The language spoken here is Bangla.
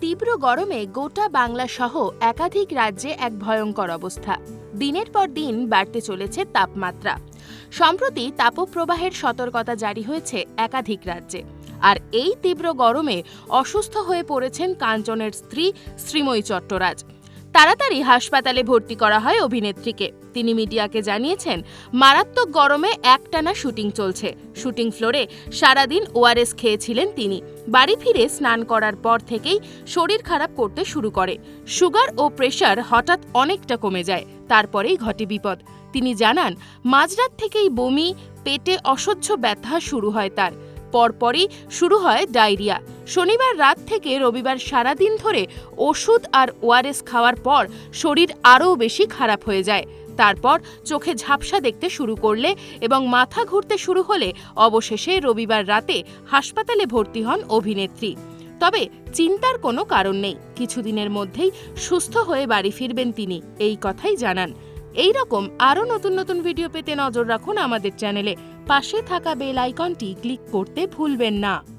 তীব্র গরমে গোটা বাংলা সহ একাধিক রাজ্যে এক ভয়ঙ্কর অবস্থা। দিনের পর দিন বাড়তে চলেছে তাপমাত্রা। সম্প্রতি তাপপ্রবাহের সতর্কতা জারি হয়েছে একাধিক রাজ্যে। আর এই তীব্র গরমে অসুস্থ হয়ে পড়েছেন কাঞ্চনের স্ত্রী শ্রীময়ী চট্টরাজ। তাড়াতাড়ি হাসপাতালে ভর্তি করা হয় অভিনেত্রীকে। তিনি মিডিয়াকে জানিয়েছেন, মারাত্মক গরমে একটানা শুটিং চলছে। শুটিং ফ্লোরে সারাদিন ওআরএস খেয়েছিলেন তিনি। বাড়ি ফিরে স্নান করার পর থেকেই শরীর খারাপ করতে শুরু করে। সুগার ও প্রেশার হঠাৎ অনেকটা কমে যায়। তারপরেই ঘটে বিপদ। তিনি জানান, মাঝরাত থেকেই বমি, পেটে অসহ্য ব্যথা শুরু হয় তার। পরপরই শুরু হয় ডায়রিয়া। শনিবার রাত থেকে রবিবার সারাদিন ধরে ওষুধ আর ওআরএস খাওয়ার পর শরীর আরও বেশি খারাপ হয়ে যায়। তারপর চোখে ঝাপসা দেখতে শুরু করলে এবং মাথা ঘুরতে শুরু হলে অবশেষে রবিবার রাতে হাসপাতালে ভর্তি হন অভিনেত্রী। তবে চিন্তার কোনো কারণ নেই, কিছুদিনের মধ্যেই সুস্থ হয়ে বাড়ি ফিরবেন তিনি, এই কথাই জানান। এই রকম আরও নতুন নতুন ভিডিও পেতে নজর রাখুন আমাদের চ্যানেলে। পাশে থাকা বেল আইকনটি ক্লিক করতে ভুলবেন না।